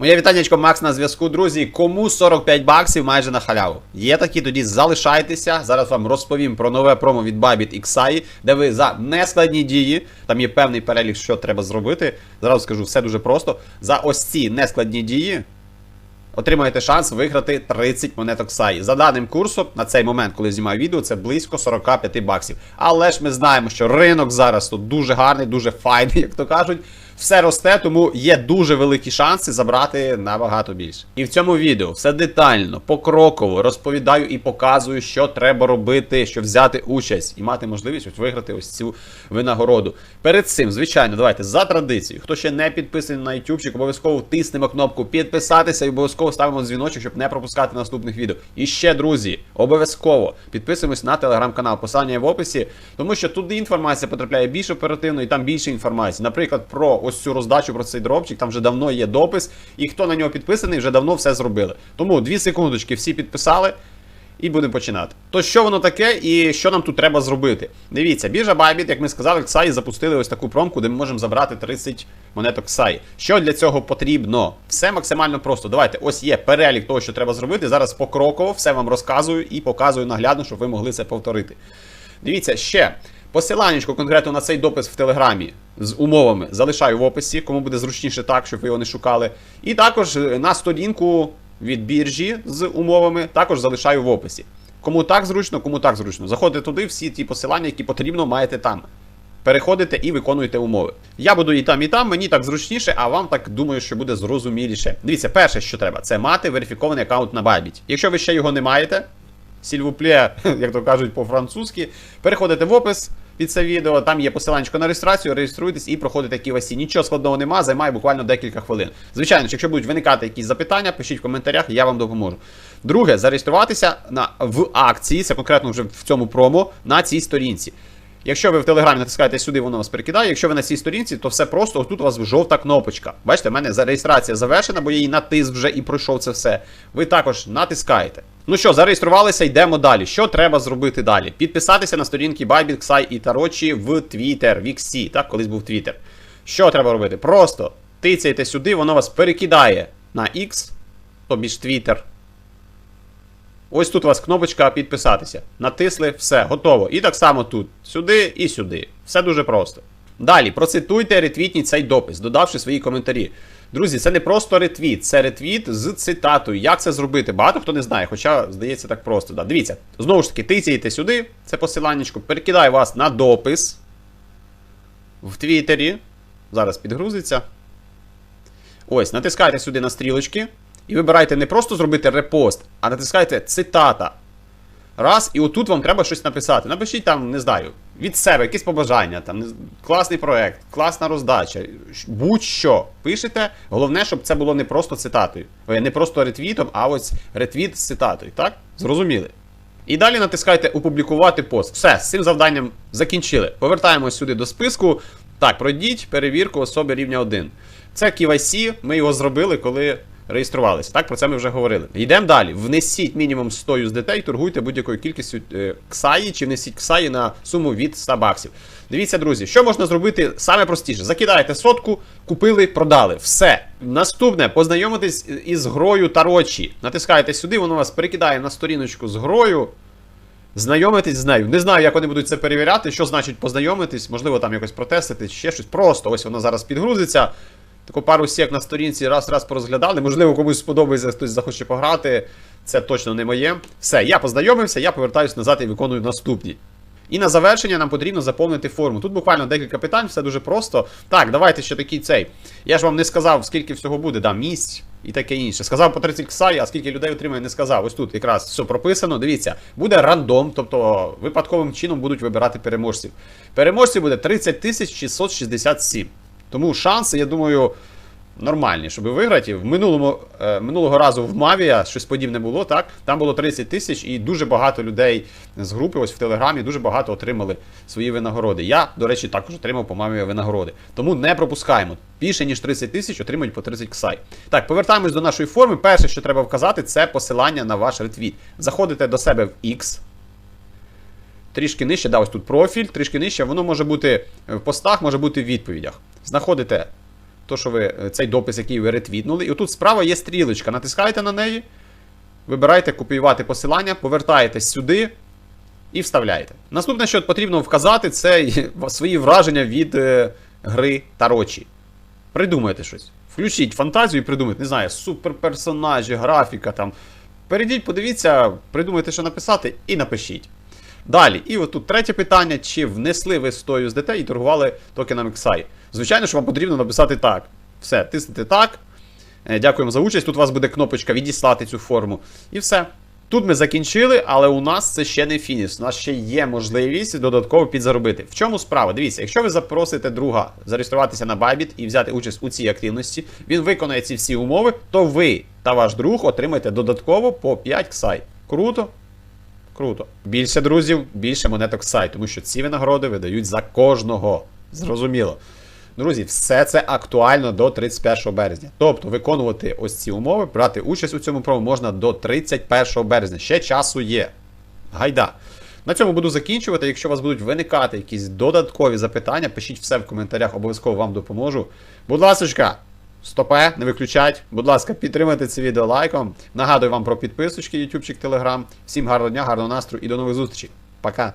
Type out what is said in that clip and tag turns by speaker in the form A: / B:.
A: Моє вітаннячко Макс на зв'язку, друзі. Кому 45 баксів майже на халяву? Є такі, тоді залишайтеся. Зараз вам розповім про нове промо від Bybit XAI, де ви за нескладні дії, там є певний перелік, що треба зробити. Зараз скажу, все дуже просто. За ось ці нескладні дії отримаєте шанс виграти 30 монеток XAI. За даним курсом, на цей момент, коли знімаю відео, це близько 45 баксів. Але ж ми знаємо, що ринок зараз тут дуже гарний, дуже файний, як то кажуть. Все росте, тому є дуже великі шанси забрати набагато більше. І в цьому відео все детально, покроково розповідаю і показую, що треба робити, щоб взяти участь і мати можливість ось виграти ось цю винагороду. Перед цим, звичайно, давайте за традицією. Хто ще не підписаний на YouTube, обов'язково тиснемо кнопку підписатися і обов'язково ставимо дзвіночок, щоб не пропускати наступних відео. І ще, друзі, обов'язково підписуємось на телеграм-канал. Посилання в описі, тому що туди інформація потрапляє більш оперативно і там більше інформації. Наприклад, про ось цю роздачу, про цей дропчик, там вже давно є допис, і хто на нього підписаний, вже давно все зробили. Тому дві секундочки всі підписали. І будемо починати. То що воно таке і що нам тут треба зробити? Дивіться, біржа Bybit, як ми сказали, Ксаї запустили ось таку промку, де ми можемо забрати 30 монеток Ксаї. Що для цього потрібно? Все максимально просто. Давайте, ось є перелік того, що треба зробити. Зараз покроково все вам розказую і показую наглядно, щоб ви могли це повторити. Дивіться, ще посиланнячко конкретно на цей допис в Телеграмі з умовами залишаю в описі, кому буде зручніше так, щоб ви його не шукали. І також е, на сторінку від біржі з умовами також залишаю в описі. Кому так зручно, кому так зручно. Заходите туди, всі ті посилання, які потрібно, маєте там. Переходите і виконуєте умови. Я буду і там, і там, мені так зручніше, а вам так думаю, що буде зрозуміліше. Дивіться, перше, що треба, це мати верифікований аккаунт на Bybit. Якщо ви ще його не маєте, сільвуплє, як то кажуть по-французьки, переходите в опис під це відео, там є посилання на реєстрацію, реєструйтесь і проходите KYC. Нічого складного нема, займає буквально декілька хвилин. Звичайно, якщо будуть виникати якісь запитання, пишіть в коментарях, я вам допоможу. Друге, зареєструватися на, в акції, це конкретно вже в цьому промо, на цій сторінці. Якщо ви в Телеграмі натискаєте сюди, воно вас перекидає. Якщо ви на цій сторінці, то все просто тут у вас жовта кнопочка. Бачите, в мене реєстрація завершена, бо я її натиск вже і пройшов це все. Ви також натискаєте. Ну що, зареєструвалися, йдемо далі. Що треба зробити далі? Підписатися на сторінки Bybit, Xai і Тарочі в Twitter, в XC, так, колись був Twitter. Що треба робити? Просто тицяйте сюди, воно вас перекидає на X, тобі ж Twitter. Ось тут у вас кнопочка підписатися. Натисли, все, готово. І так само тут. Сюди і сюди. Все дуже просто. Далі, процитуйте, ретвітніть цей допис, додавши свої коментарі. Друзі, це не просто ретвіт, це ретвіт з цитатою. Як це зробити? Багато хто не знає, хоча здається так просто. Да. Дивіться, знову ж таки, тицяєте сюди, це посиланнячко, перекидає вас на допис в Твіттері. Зараз підгрузиться. Ось, натискайте сюди на стрілочки. І вибирайте не просто зробити репост, а натискайте цитата. Раз, і отут вам треба щось написати. Напишіть там, не знаю, від себе, якісь побажання, там, класний проект, класна роздача, будь-що пишете. Головне, щоб це було не просто цитатою. Ой, Не просто ретвітом, а ось ретвіт з цитатою. Так? Зрозуміли? І далі натискайте опублікувати пост. Все, з цим завданням закінчили. Повертаємось сюди до списку. Так, пройдіть перевірку особи рівня 1. Це KYC, ми його зробили, коли реєструвалися. Так, про це ми вже говорили. Йдемо далі. Внесіть мінімум 100 USDT і торгуйте будь-якою кількістю е, ксаї, чи внесіть ксаї на суму від 100 баксів. Дивіться, друзі, що можна зробити саме простіше. Закидаєте сотку, купили, продали. Все. Наступне, познайомитись із грою Тарочі. Натискаєте сюди, воно вас перекидає на сторіночку з грою. Знайомитись з нею. Не знаю, як вони будуть це перевіряти, що значить познайомитись, можливо, там якось протестити, ще щось. Просто ось воно зараз підгрузиться. Таку пару сек на сторінці раз-раз порозглядали. Можливо, комусь сподобається, хтось захоче пограти. Це точно не моє. Все, я познайомився, я повертаюся назад і виконую наступні. І на завершення нам потрібно заповнити форму. Тут буквально декілька питань, все дуже просто. Так, давайте ще такий цей. Я ж вам не сказав, скільки всього буде, да, місць і таке інше. Сказав по 30 ксай, а скільки людей отримає, не сказав. Ось тут якраз все прописано. Дивіться, буде рандом, тобто випадковим чином будуть вибирати переможців. Переможців буде 30 667. Тому шанси, я думаю, нормальні, щоб виграти. В минулому, е, минулого разу в Мавія щось подібне було, так? Там було 30 тисяч, і дуже багато людей з групи, ось в Телеграмі, дуже багато отримали свої винагороди. Я, до речі, також отримав по Мавія винагороди. Тому не пропускаємо. Більше ніж 30 тисяч отримують по 30 ксай. Так, повертаємось до нашої форми. Перше, що треба вказати, це посилання на ваш ретвіт. Заходите до себе в X. Трішки нижче, да, ось тут профіль, трішки нижче, воно може бути в постах, може бути в відповідях. Знаходите то, що ви е, цей допис, який ви ретвітнули. І отут справа є стрілочка. Натискаєте на неї, вибираєте копіювати посилання, повертаєтесь сюди і вставляєте. Наступне, що потрібно вказати, це свої враження від е, гри Тарочі. Придумайте щось. Включіть фантазію і придумайте, не знаю, суперперсонажі, графіка там. Перейдіть, подивіться, придумайте, що написати, і напишіть. Далі, і отут третє питання: чи внесли ви 100 USDT і торгували токеном XI? Звичайно, що вам потрібно написати так. Все, тиснете так. Е, Дякуємо за участь. Тут у вас буде кнопочка відіслати цю форму. І все. Тут ми закінчили, але у нас це ще не фініш. У нас ще є можливість додатково підзаробити. В чому справа? Дивіться, якщо ви запросите друга зареєструватися на Bybit і взяти участь у цій активності, він виконає ці всі умови, то ви та ваш друг отримаєте додатково по 5 ксай. Круто? Круто. Більше друзів, більше монеток сайт, тому що ці винагороди видають за кожного. Зрозуміло. Друзі, все це актуально до 31 березня. Тобто виконувати ось ці умови, брати участь у цьому промо можна до 31 березня. Ще часу є. Гайда. На цьому буду закінчувати. Якщо у вас будуть виникати якісь додаткові запитання, пишіть все в коментарях, обов'язково вам допоможу. Будь ласочка, стопе, не виключать. Будь ласка, підтримайте це відео лайком. Нагадую вам про підписочки, ютубчик, телеграм. Всім гарного дня, гарного настрою і до нових зустрічей. Пока.